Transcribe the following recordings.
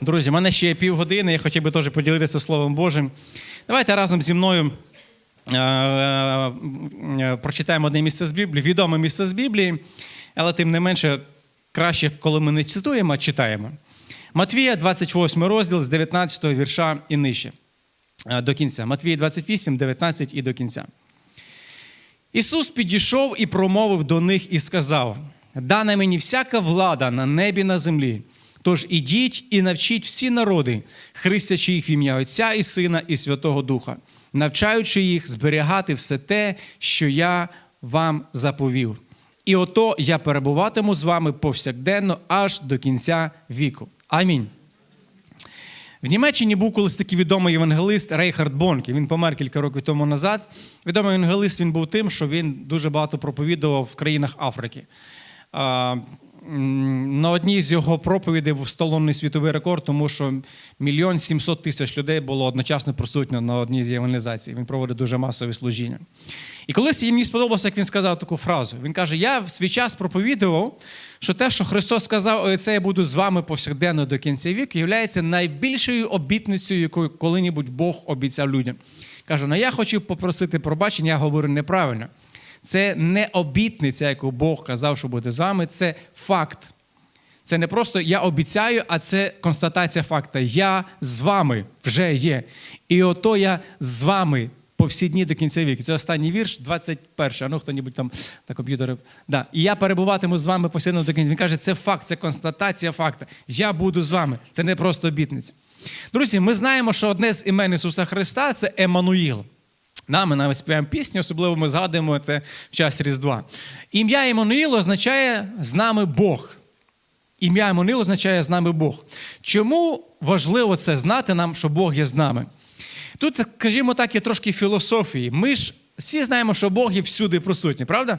Друзі, в мене ще є півгодини, я хотів би теж поділитися Словом Божим. Давайте разом зі мною е, е, прочитаємо одне місце з Біблії, відоме місце з Біблії, але тим не менше краще, коли ми не цитуємо, а читаємо. Матвія, 28 розділ з 19 вірша і нижче. е, До кінця. Матвія 28, 19 і до кінця. Ісус підійшов і промовив до них і сказав: Дана мені всяка влада на небі на землі. Тож ідіть і навчіть всі народи, хрестячи їх в ім'я Отця і Сина і Святого Духа, навчаючи їх зберігати все те, що я вам заповів. І ото я перебуватиму з вами повсякденно аж до кінця віку. Амінь. В Німеччині був колись такий відомий євангелист Рейхард Бонке. Він помер кілька років тому назад. Відомий євангелист він був тим, що він дуже багато проповідував в країнах Африки. На одній з його проповідей був встановлений світовий рекорд, тому що мільйон сімсот тисяч людей було одночасно присутньо на одній з євангелізацій. Він проводить дуже масові служіння. І колись їм мені сподобалося, як він сказав таку фразу. Він каже: Я в свій час проповідував, що те, що Христос сказав, це я буду з вами повсякденно до кінця віку, є найбільшою обітницею, яку коли-небудь Бог обіцяв людям. Кажу, ну я хочу попросити пробачення, я говорю неправильно. Це не обітниця, яку Бог казав, що буде з вами, це факт. Це не просто я обіцяю, а це констатація факта. Я з вами вже є. І ото я з вами по всі дні до кінця віку. Це останній вірш, 21. А ну хто-небудь там на комп'ютері. Да. І я перебуватиму з вами постійно до кінця. Він каже, це факт, це констатація факта. Я буду з вами. Це не просто обітниця. Друзі, ми знаємо, що одне з імен Ісуса Христа це Еммануїл. Да, ми навіть співаємо пісню, особливо ми згадуємо це в час Різдва. Ім'я Еммануїл означає з нами Бог. Ім'я Еммануїл означає з нами Бог. Чому важливо це знати нам, що Бог є з нами? Тут, скажімо так, є трошки філософії. Ми ж всі знаємо, що Бог є всюди присутній, правда?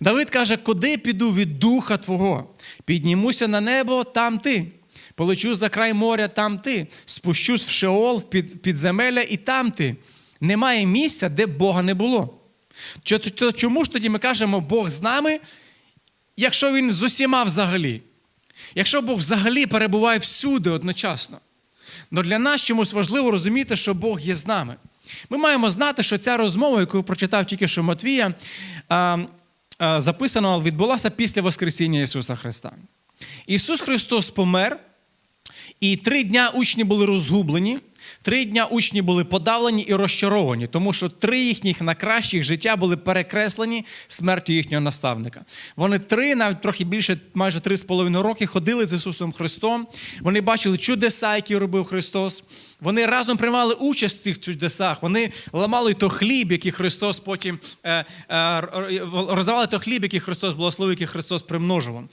Давид каже, куди піду від духа Твого? Піднімуся на небо, там ти. Полечу за край моря, там ти. Спущусь в Шеол, в під, підземелля, і там ти. Немає місця, де Бога не було. Чому ж тоді ми кажемо, Бог з нами, якщо він з усіма взагалі? Якщо Бог взагалі перебуває всюди одночасно. Но для нас чомусь важливо розуміти, що Бог є з нами. Ми маємо знати, що ця розмова, яку прочитав тільки що Матвія, записана, відбулася після Воскресіння Ісуса Христа. Ісус Христос помер, і три дня учні були розгублені. Три дня учні були подавлені і розчаровані, тому що три їхніх найкращих життя були перекреслені смертю їхнього наставника. Вони три, навіть трохи більше, майже три з половиною роки ходили з Ісусом Христом. Вони бачили чудеса, які робив Христос. Вони разом приймали участь в цих чудесах. Вони ламали то хліб, який Христос потім е, е, роздавали то хліб, який Христос благословив, який Христос примножував.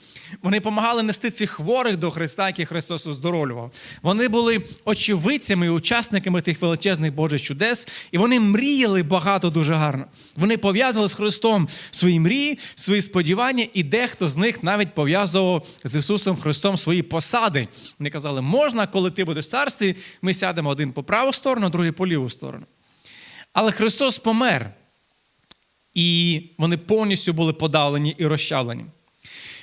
Вони допомагали нести цих хворих до Христа, яких Христос оздоровлював. Вони були очевидцями учасниками тих величезних Божих чудес, і вони мріяли багато дуже гарно. Вони пов'язували з Христом свої мрії, свої сподівання, і дехто з них навіть пов'язував з Ісусом Христом свої посади. Вони казали, можна, коли ти будеш в царстві, ми сядемо один по праву сторону, другий по ліву сторону. Але Христос помер, і вони повністю були подавлені і розчавлені.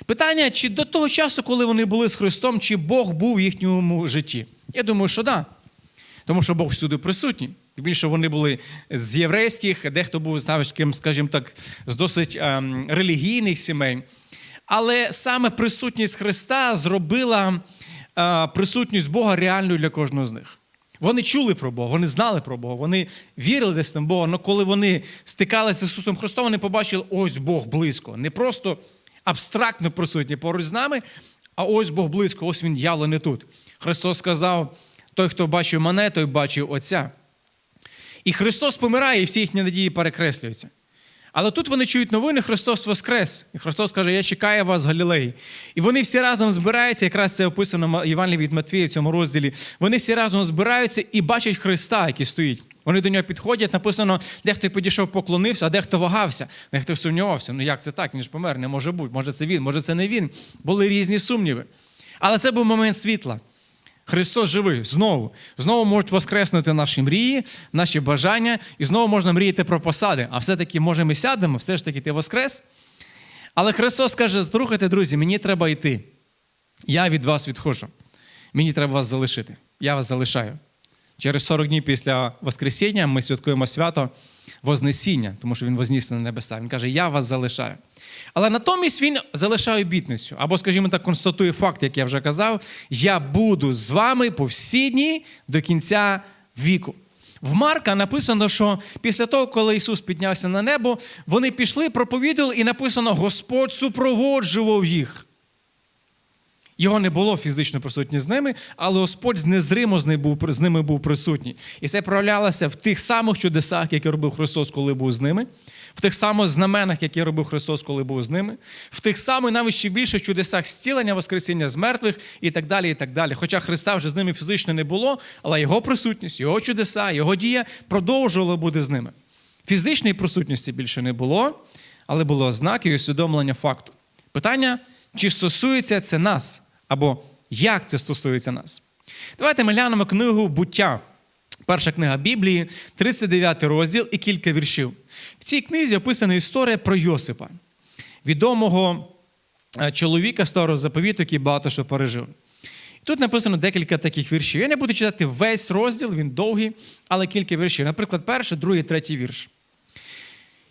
Питання, чи до того часу, коли вони були з Христом, чи Бог був в їхньому житті? Я думаю, що так. Да. Тому що Бог всюди присутній. Більше вони були з єврейських, дехто був скажімо так, з досить ем, релігійних сімей. Але саме присутність Христа зробила е, присутність Бога реальною для кожного з них. Вони чули про Бога, вони знали про Бога, вони вірили десь там Бога, але коли вони стикалися з Ісусом Христом, вони побачили, ось Бог близько. Не просто абстрактно присутній поруч з нами, а ось Бог близько, ось Він явлений тут. Христос сказав: той, хто бачив мене, той бачив Отця. І Христос помирає, і всі їхні надії перекреслюються. Але тут вони чують новини, Христос Воскрес. І Христос каже, я чекаю вас в Галілеї. І вони всі разом збираються, якраз це описано в Євангелії від Матвія в цьому розділі. Вони всі разом збираються і бачать Христа, який стоїть. Вони до нього підходять, написано, дехто підійшов, поклонився, а дехто вагався, дехто сумнівався. Ну як це так? Він ж помер, не може бути. Може, це він, може, це не він. Були різні сумніви. Але це був момент світла. Христос живий знову. Знову можуть воскреснути наші мрії, наші бажання, і знову можна мріяти про посади. А все-таки, може, ми сядемо, все ж таки ти воскрес. Але Христос каже: слухайте, друзі, мені треба йти. Я від вас відходжу. Мені треба вас залишити. Я вас залишаю. Через 40 днів після Воскресіння ми святкуємо свято Вознесіння, тому що він вознісся на небеса. Він каже, я вас залишаю. Але натомість він залишає обітницю, або, скажімо так, констатує факт, як я вже казав: я буду з вами по всі дні до кінця віку. В Марка написано, що після того, коли Ісус піднявся на небо, вони пішли, проповідували, і написано: Господь супроводжував їх. Його не було фізично присутні з ними, але Господь незримо з ними був, з ними був присутній. І це проявлялося в тих самих чудесах, які робив Христос, коли був з ними, в тих самих знаменах, які робив Христос, коли був з ними, в тих самих навіть ще більше чудесах зцілення, Воскресіння з мертвих і так далі. і так далі. Хоча Христа вже з ними фізично не було, але Його присутність, Його чудеса, Його дія продовжували бути з ними. Фізичної присутності більше не було, але було ознаки і усвідомлення факту. Питання, чи стосується це нас, або як це стосується нас. Давайте ми глянемо книгу буття. Перша книга Біблії, 39 розділ і кілька віршів. В цій книзі описана історія про Йосипа, відомого е, чоловіка старого заповіту, який багато що пережив. Тут написано декілька таких віршів. Я не буду читати весь розділ, він довгий, але кілька віршів. Наприклад, перший, другий, третій вірш.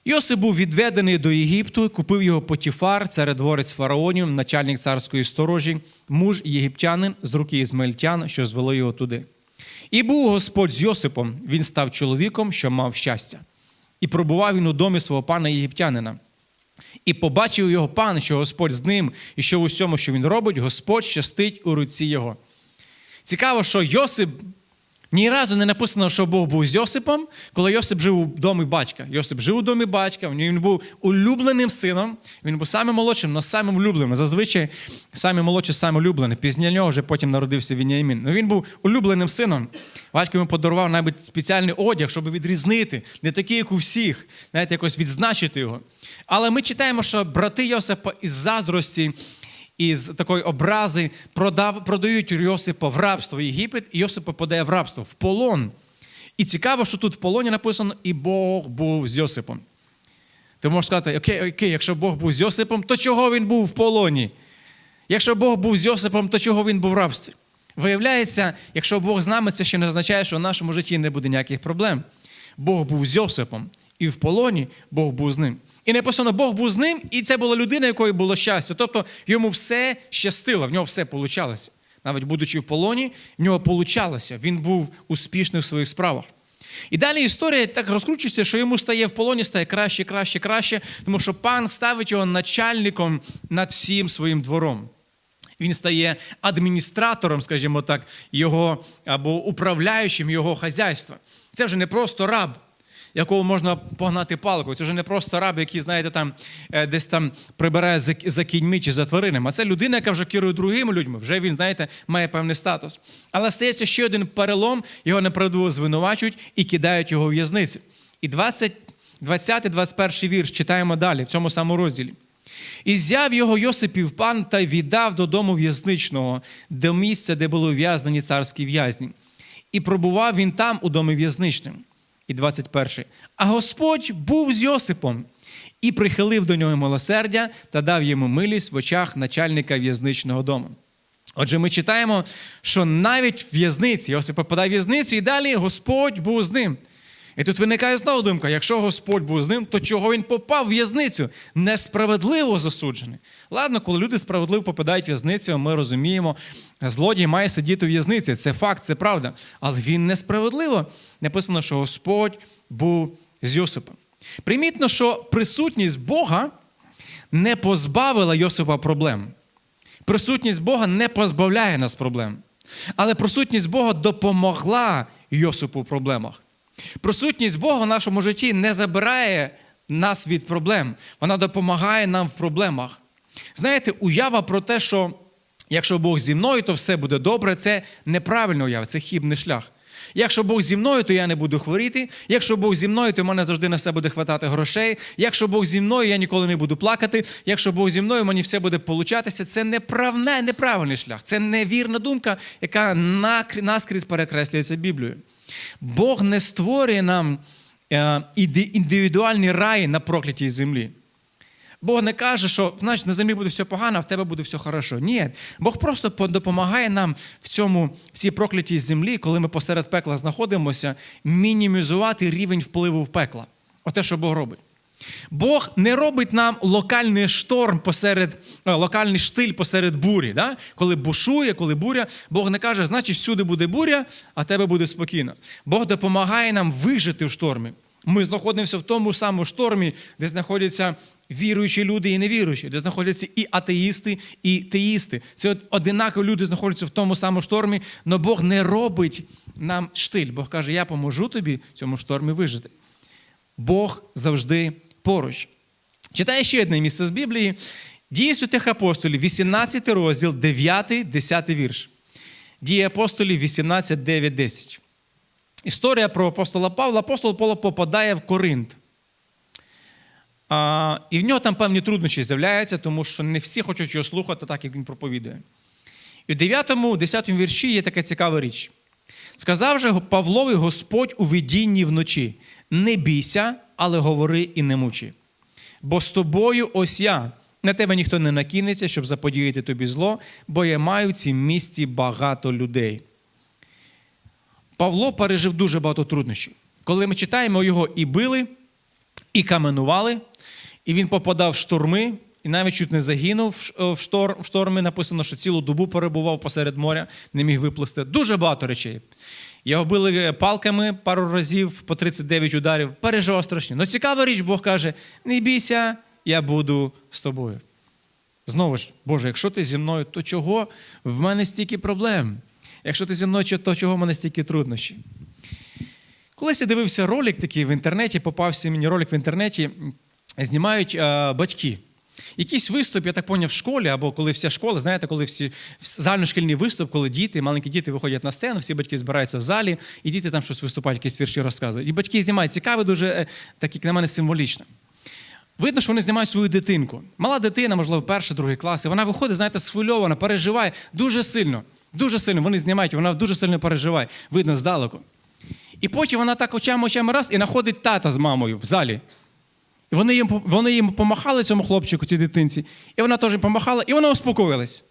Йосип був відведений до Єгипту, купив його Потіфар, царедворець фараонів, начальник царської сторожі, муж єгиптянин з руки ізмельтян, що звело його туди. І був Господь з Йосипом, він став чоловіком, що мав щастя. І пробував він у домі свого пана єгиптянина. І побачив його пан, що Господь з ним, і що в усьому, що він робить, Господь щастить у руці його. Цікаво, що Йосип ні разу не написано, що Бог був з Йосипом, коли Йосип жив у домі батька. Йосип жив у домі батька, він був улюбленим сином, він був самим молодшим, але самим улюбленим. Зазвичай самі молодші, саме улюблений. Після нього вже потім народився Вініамін. Ну він був улюбленим сином. Батько йому подарував навіть спеціальний одяг, щоб відрізнити, не такий, як у всіх, знаєте, якось відзначити його. Але ми читаємо, що брати Йосипа із заздрості із такої образи продав, продають Йосипа в рабство в Єгипет, і Йосип попадає в рабство, в полон. І цікаво, що тут в полоні написано, і Бог був з Йосипом. Ти можеш сказати, окей, окей, якщо Бог був з Йосипом, то чого він був в полоні? Якщо Бог був з Йосипом, то чого він був в рабстві? Виявляється, якщо Бог з нами, це ще не означає, що в нашому житті не буде ніяких проблем. Бог був з Йосипом, і в полоні Бог був з ним. І написано, Бог був з ним, і це була людина, якої було щастя. Тобто йому все щастило, в нього все получалося. Навіть будучи в полоні, в нього получалося. Він був успішний в своїх справах. І далі історія так розкручується, що йому стає в полоні, стає краще, краще, краще, тому що пан ставить його начальником над всім своїм двором. Він стає адміністратором, скажімо так, його або управляючим його хазяйства. Це вже не просто раб, якого можна погнати палкою. Це вже не просто раб, який, знаєте, там е, десь там прибирає за, кіньми чи за тваринами. А це людина, яка вже керує другими людьми. Вже він, знаєте, має певний статус. Але стається ще один перелом, його неправдиво звинувачують і кидають його в в'язницю. І 20-21 вірш читаємо далі, в цьому самому розділі. І зяв його Йосипів пан та віддав додому в'язничного, до місця, де були ув'язнені царські в'язні. І пробував він там у домі в'язничним. І 21. А Господь був з Йосипом і прихилив до нього милосердя та дав йому милість в очах начальника в'язничного дому. Отже, ми читаємо, що навіть в'язниці Йосип попадає в в'язницю, і далі Господь був з ним. І тут виникає знову думка: якщо Господь був з ним, то чого він попав в в'язницю? Несправедливо засуджений. Ладно, коли люди справедливо попадають в в'язницю, ми розуміємо, злодій має сидіти у в'язниці. Це факт, це правда. Але він несправедливо. Написано, що Господь був з Йосипом. Примітно, що присутність Бога не позбавила Йосипа проблем. Присутність Бога не позбавляє нас проблем. Але присутність Бога допомогла Йосипу в проблемах. Присутність Бога в нашому житті не забирає нас від проблем, вона допомагає нам в проблемах. Знаєте, уява про те, що якщо Бог зі мною, то все буде добре, це неправильна уява, це хібний шлях. Якщо Бог зі мною, то я не буду хворіти. Якщо Бог зі мною, то в мене завжди на все буде хватати грошей. Якщо Бог зі мною, я ніколи не буду плакати. Якщо Бог зі мною, мені все буде получатися. Це неправне, неправильний шлях. Це невірна думка, яка наскрізь перекреслюється Біблією. Бог не створює нам е, індивідуальні раї на проклятій землі. Бог не каже, що значить, на землі буде все погано, а в тебе буде все хорошо. Ні. Бог просто допомагає нам в цьому, в цій проклятій землі, коли ми посеред пекла знаходимося, мінімізувати рівень впливу в пекла. Оте, що Бог робить. Бог не робить нам локальний шторм посеред, е, локальний штиль посеред бурі. Да? Коли бушує, коли буря, Бог не каже, значить, всюди буде буря, а тебе буде спокійно. Бог допомагає нам вижити в штормі. Ми знаходимося в тому самому штормі, де знаходяться віруючі люди і невіруючі, де знаходяться і атеїсти, і теїсти. Це от одинакові люди знаходяться в тому самому штормі, але Бог не робить нам штиль. Бог каже, я поможу тобі в цьому штормі вижити. Бог завжди поруч. Читаю ще одне місце з Біблії. Дії святих апостолів, 18 розділ, 9, 10 вірш. Дії апостолів 18, 9, 10. Історія про апостола Павла. Апостол Павло попадає в Коринт. А, і в нього там певні труднощі з'являються, тому що не всі хочуть його слухати, так як він проповідує. І в 9, 10 вірші є така цікава річ. Сказав же Павлові Господь у видінні вночі: не бійся, але говори і не мовчи. Бо з тобою ось я. На тебе ніхто не накинеться, щоб заподіяти тобі зло, бо я маю в цім місті багато людей. Павло пережив дуже багато труднощів. Коли ми читаємо його і били, і каменували, і він попадав в штурми, і навіть чуть не загинув в штор- в штормі. Написано, що цілу добу перебував посеред моря, не міг виплисти. Дуже багато речей. Його били палками пару разів по 39 ударів, переживав страшні. Ну цікава річ, Бог каже: не бійся, я буду з тобою. Знову ж, Боже, якщо ти зі мною, то чого в мене стільки проблем? Якщо ти зі мною, то чого в мене стільки труднощів? Колись я дивився ролик такий в інтернеті, попався мені ролик в інтернеті, знімають е, батьки. Якийсь виступ, я так поняв, в школі, або коли вся школа, знаєте, коли всі загальношкільний виступ, коли діти, маленькі діти виходять на сцену, всі батьки збираються в залі, і діти там щось виступають, якісь вірші розказують. І батьки знімають цікаве, дуже, е, так як на мене, символічно. Видно, що вони знімають свою дитинку. Мала дитина, можливо, перший, другий клас, і вона виходить, знаєте, схвильована, переживає дуже сильно. Дуже сильно. Вони знімають, вона дуже сильно переживає. Видно здалеку. І потім вона так очами очами раз і знаходить тата з мамою в залі. І вони їм, вони їм помахали цьому хлопчику, цій дитинці, і вона теж їм помахала, і вона успокоїлась.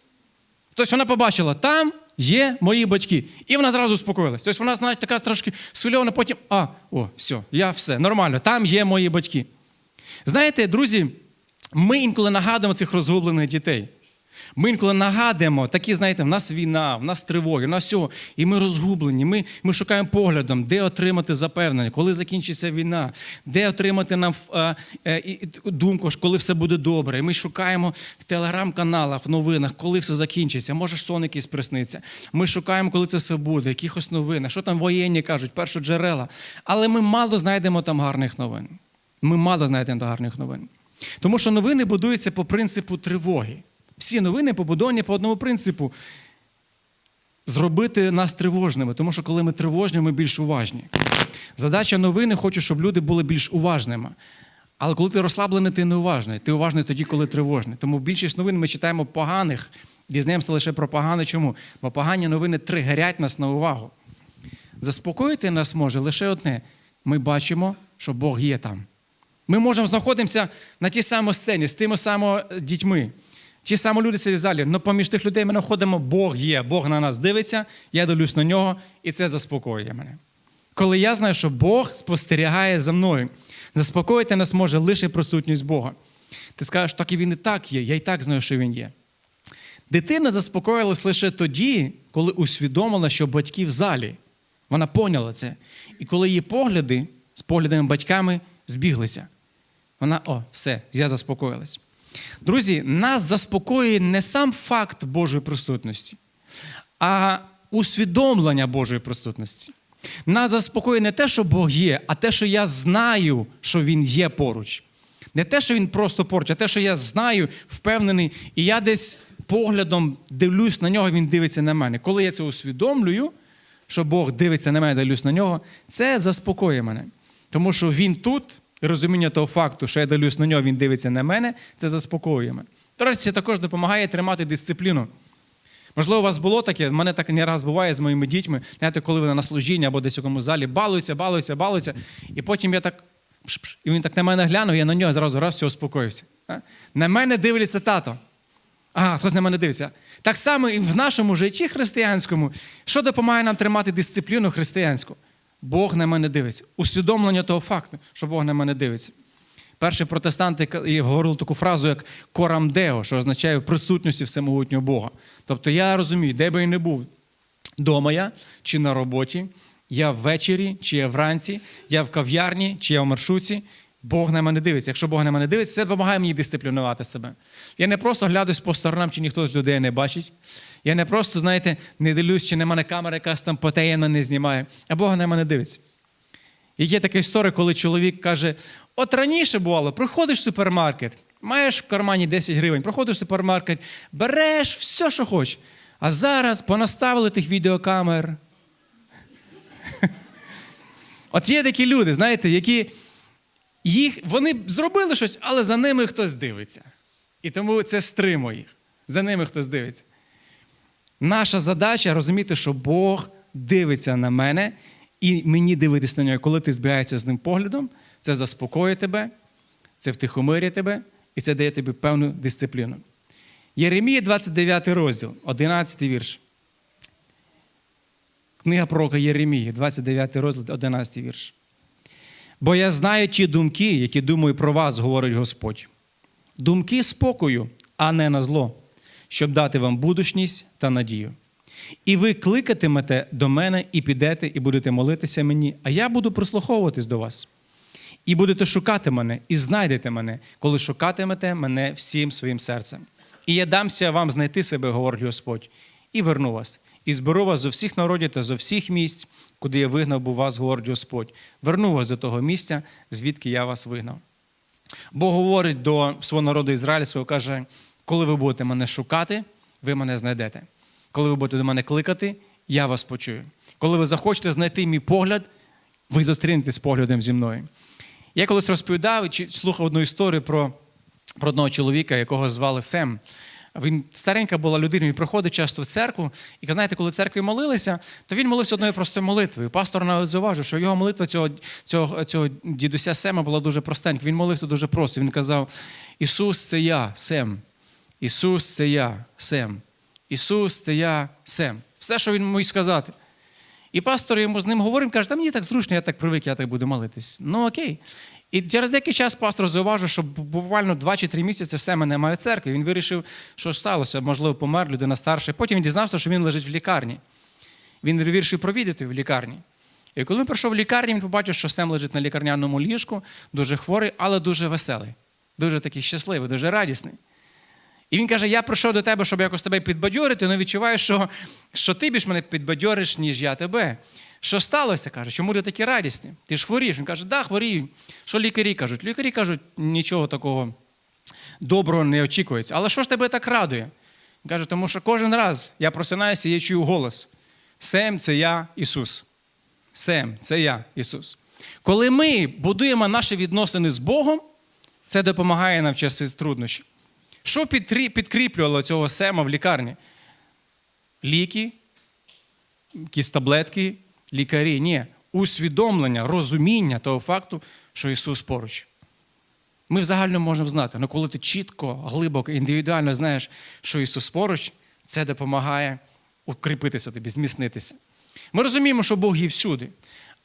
Тобто вона побачила, там є мої батьки. І вона зразу успокоїлась. Тобто вона, знаєте, така трошки схвильована, потім, а, о, все, я все, нормально, там є мої батьки. Знаєте, друзі, ми інколи нагадуємо цих розгублених дітей. Ми інколи нагадуємо, такі, знаєте, в нас війна, в нас тривоги, в нас всього, і ми розгублені. Ми, ми шукаємо поглядом, де отримати запевнення, коли закінчиться війна, де отримати нам е, е, і- думку, коли все буде добре. І ми шукаємо в телеграм-каналах, в новинах, коли все закінчиться. Може, сон якийсь присниться. Ми шукаємо, коли це все буде, якихось новин, що там воєнні кажуть, першоджерела. Але ми мало знайдемо там гарних новин. Ми мало знайдемо там гарних новин. Тому що новини будуються по принципу тривоги. Всі новини побудовані по одному принципу зробити нас тривожними, тому що коли ми тривожні, ми більш уважні. Задача новини хочу, щоб люди були більш уважними. Але коли ти розслаблений, ти не уважний. Ти уважний тоді, коли тривожний. Тому більшість новин ми читаємо поганих, дізнаємося лише про погане. Чому? Бо погані новини тригерять нас на увагу. Заспокоїти нас може лише одне: ми бачимо, що Бог є там. Ми можемо знаходитися на тій самій сцені з тими самими дітьми. Ті самі люди сидять в залі, але поміж тих людей ми знаходимо, Бог є, Бог на нас дивиться, я дивлюсь на нього, і це заспокоює мене. Коли я знаю, що Бог спостерігає за мною, заспокоїти нас може лише присутність Бога. Ти скажеш, так і він і так є, я і так знаю, що він є. Дитина заспокоїлась лише тоді, коли усвідомила, що батьки в залі. Вона поняла це. І коли її погляди з поглядами батьками збіглися, вона, о, все, я заспокоїлась. Друзі, нас заспокоює не сам факт Божої присутності, а усвідомлення Божої присутності. Нас заспокоює не те, що Бог є, а те, що я знаю, що Він є поруч. Не те, що він просто поруч, а те, що я знаю, впевнений, і я десь поглядом дивлюсь на нього, він дивиться на мене. Коли я це усвідомлюю, що Бог дивиться на мене, дивлюсь на нього, це заспокоює мене. Тому що він тут, і розуміння того факту, що я дивлюсь на нього, він дивиться на мене, це заспокоює мене. До речі, це також допомагає тримати дисципліну. Можливо, у вас було таке, в мене так не раз буває з моїми дітьми, знаєте, коли вони на служінні або десь у якомусь залі балуються, балуються, балуються, і потім я так, і він так на мене глянув, я на нього зразу раз все успокоївся. На мене дивиться тато. А, хтось на мене дивиться. Так само і в нашому житті християнському, що допомагає нам тримати дисципліну християнську? Бог на мене дивиться. Усвідомлення того факту, що Бог на мене дивиться. Перші протестанти говорили таку фразу, як корамдео, що означає в присутності всемогутнього Бога. Тобто я розумію, де би я не був, дома я чи на роботі, я ввечері, чи я вранці, я в кав'ярні, чи я в маршрутці. Бог на мене дивиться. Якщо Бог на мене дивиться, це допомагає мені дисциплінувати себе. Я не просто глядаюсь по сторонам, чи ніхто з людей не бачить. Я не просто, знаєте, не дивлюсь, чи на мене камера якась там потаєнна не знімає, а Бог на мене дивиться. І є така історія, коли чоловік каже: от раніше бувало, приходиш в супермаркет, маєш в кармані 10 гривень, проходиш в супермаркет, береш все, що хочеш. А зараз понаставили тих відеокамер. От є такі люди, знаєте, які їх, вони зробили щось, але за ними хтось дивиться. І тому це стримує їх. За ними хтось дивиться. Наша задача розуміти, що Бог дивиться на мене, і мені дивитись на нього. Коли ти збігаєшся з ним поглядом, це заспокоює тебе, це втихомирює тебе, і це дає тобі певну дисципліну. Єремія, 29 розділ, 11 вірш. Книга пророка Єремії, 29 розділ, 11 вірш. Бо я знаю ті думки, які думаю про вас, говорить Господь. Думки спокою, а не на зло, щоб дати вам будучність та надію. І ви кликатимете до мене і підете, і будете молитися мені, а я буду прислуховуватись до вас. І будете шукати мене, і знайдете мене, коли шукатимете мене всім своїм серцем. І я дамся вам знайти себе, говорить Господь, і верну вас, і зберу вас зо всіх народів та зо всіх місць, куди я вигнав був вас, говорить Господь. Верну вас до того місця, звідки я вас вигнав. Бог говорить до свого народу ізраїльського, каже, коли ви будете мене шукати, ви мене знайдете. Коли ви будете до мене кликати, я вас почую. Коли ви захочете знайти мій погляд, ви зустрінетесь з поглядом зі мною. Я колись розповідав чи слухав одну історію про, про одного чоловіка, якого звали Сем. Він старенька була людина, він приходить часто в церкву, і знаєте, коли церкві молилися, то він молився одною простою молитвою. Пастор навіть зауважив, що його молитва цього, цього, цього дідуся Сема була дуже простенька. Він молився дуже просто. Він казав: Ісус, це я, Сем. Ісус, це я, Сем. Ісус, це я, Сем. Все, що він міг сказати. І пастор йому з ним говорив, каже, та мені так зручно, я так привик, я так буду молитись. Ну окей. І через деякий час пастор зауважив, що буквально 2 чи 3 місяці Сема немає в церкві. Він вирішив, що сталося, можливо, помер, людина старша. Потім він дізнався, що він лежить в лікарні. Він вирішив провідати в лікарні. І коли він прийшов в лікарню, він побачив, що Сем лежить на лікарняному ліжку, дуже хворий, але дуже веселий, дуже такий щасливий, дуже радісний. І він каже: Я прийшов до тебе, щоб якось тебе підбадьорити, але відчуваю, що, що ти більш мене підбадьориш, ніж я тебе. Що сталося? каже, чому ти такі радісні? Ти ж хворієш. Він каже, да, хворію. Що лікарі кажуть? Лікарі кажуть, нічого такого доброго не очікується. Але що ж тебе так радує? Він каже, тому що кожен раз я просинаюся і я чую голос. Сем це я, Ісус. Сем, це я, Ісус. Коли ми будуємо наші відносини з Богом, це допомагає нам в часи труднощів. Що підкріплювало цього Сема в лікарні? Ліки, якісь таблетки, лікарі. Ні, усвідомлення, розуміння того факту, що Ісус поруч. Ми взагалі можемо знати, але коли ти чітко, глибоко, індивідуально знаєш, що Ісус поруч, це допомагає укріпитися тобі, зміцнитися. Ми розуміємо, що Бог є всюди,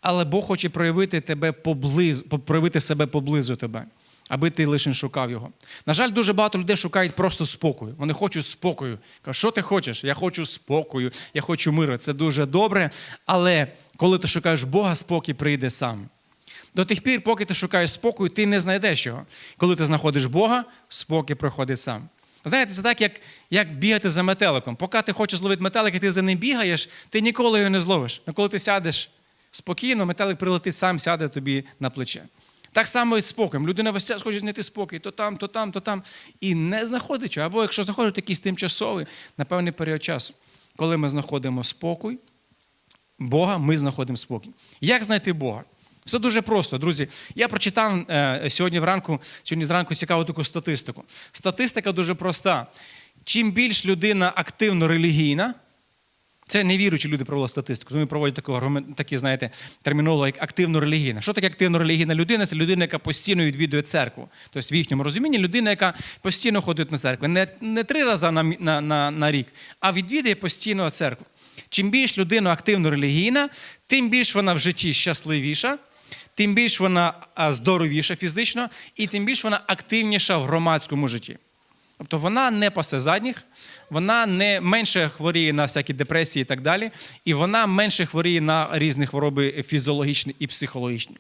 але Бог хоче проявити тебе поблизу, проявити себе поблизу тебе, аби ти лише шукав його. На жаль, дуже багато людей шукають просто спокою. Вони хочуть спокою. Кажуть, що ти хочеш? Я хочу спокою, я хочу миру. Це дуже добре. Але коли ти шукаєш Бога, спокій прийде сам. До тих пір, поки ти шукаєш спокою, ти не знайдеш його. Коли ти знаходиш Бога, спокій приходить сам. Знаєте, це так, як як бігати за метеликом. Поки ти хочеш зловити метелик, і ти за ним бігаєш, ти ніколи його не зловиш. А коли ти сядеш спокійно, метелик прилетить сам, сяде тобі на плече. Так само і з спокоєм. Людина весь час хоче знайти спокій, то там, то там, то там. І не знаходить. Або якщо знаходить якийсь тимчасовий, на певний період часу. Коли ми знаходимо спокій, Бога, ми знаходимо спокій. Як знайти Бога? Все дуже просто, друзі. Я прочитав е, сьогодні вранку, сьогодні зранку цікаву таку статистику. Статистика дуже проста. Чим більш людина активно релігійна, Це невіруючі люди провели статистику. Вони проводять таку, такі, знаєте, термінологію, як активно релігійна. Що таке активно релігійна людина? Це людина, яка постійно відвідує церкву. Тобто, в їхньому розумінні людина, яка постійно ходить на церкву. Не, не три рази на, на, на, на рік, а відвідує постійно церкву. Чим більш людина активно релігійна, тим більш вона в житті щасливіша, тим більш вона здоровіша фізично, і тим більш вона активніша в громадському житті. Тобто вона не пасе задніх, вона не менше хворіє на всякі депресії і так далі, і вона менше хворіє на різні хвороби фізіологічні і психологічні.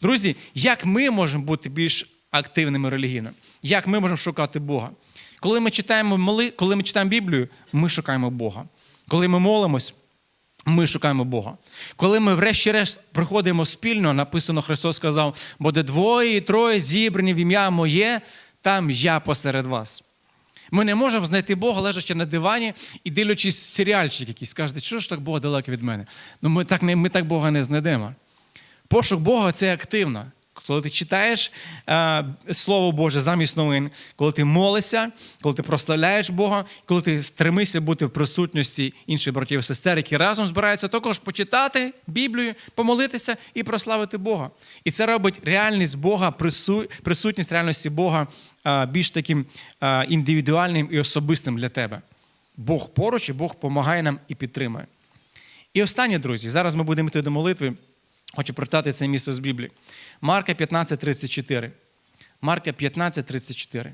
Друзі, як ми можемо бути більш активними релігійно? Як ми можемо шукати Бога? Коли ми читаємо моли, коли ми читаємо Біблію, ми шукаємо Бога. Коли ми молимось, ми шукаємо Бога. Коли ми, врешті-решт, приходимо спільно, написано, Христос сказав, бо де двоє і троє зібрані в ім'я моє, там я посеред вас. Ми не можемо знайти Бога, лежачи на дивані і дивлячись серіальчик якийсь. Скажете, що ж так Бог далеко від мене? Ну ми так, не, ми так Бога не знайдемо. Пошук Бога це активно. Коли ти читаєш е, Слово Боже замість новин, коли ти молишся, коли ти прославляєш Бога, коли ти стремишся бути в присутності інших братів і сестер, які разом збираються також почитати Біблію, помолитися і прославити Бога. І це робить реальність Бога, прису- присутність реальності Бога е, більш таким е, індивідуальним і особистим для тебе. Бог поруч і Бог допомагає нам і підтримує. І останнє, друзі, зараз ми будемо йти до молитви. Хочу прочитати це місце з Біблії. Марка 15, 34. Марка 15, 34.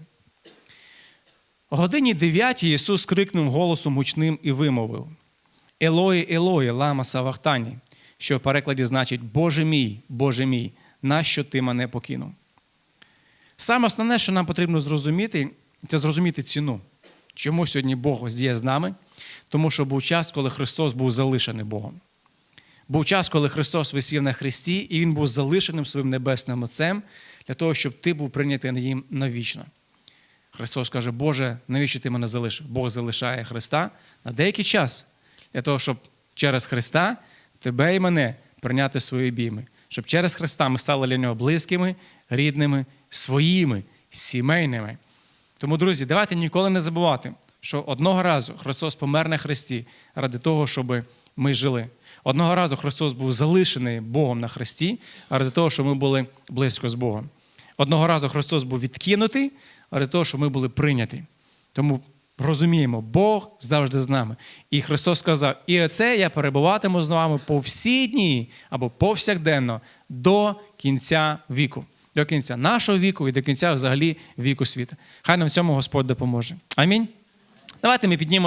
О годині 9 Ісус крикнув голосом гучним і вимовив: Елої, Елої, лама Савахтані, що в перекладі значить Боже мій, Боже мій, нащо ти мене покинув? Саме основне, що нам потрібно зрозуміти, це зрозуміти ціну. Чому сьогодні Бог ось є з нами? Тому що був час, коли Христос був залишений Богом. Був час, коли Христос висів на хресті, і Він був залишеним своїм небесним Отцем для того, щоб ти був прийнятий їм навічно. Христос каже, Боже, навіщо ти мене залишив? Бог залишає Христа на деякий час для того, щоб через Христа тебе і мене прийняти свої обійми. Щоб через Христа ми стали для нього близькими, рідними, своїми, сімейними. Тому, друзі, давайте ніколи не забувати, що одного разу Христос помер на хресті ради того, щоб ми жили. Одного разу Христос був залишений Богом на хресті ради того, щоб ми були близько з Богом. Одного разу Христос був відкинутий ради того, щоб ми були прийняті. Тому розуміємо, Бог завжди з нами. І Христос сказав: і оце я перебуватиму з вами по всі дні або повсякденно до кінця віку. До кінця нашого віку і до кінця взагалі віку світу. Хай нам в цьому Господь допоможе. Амінь. Давайте ми піднімемо.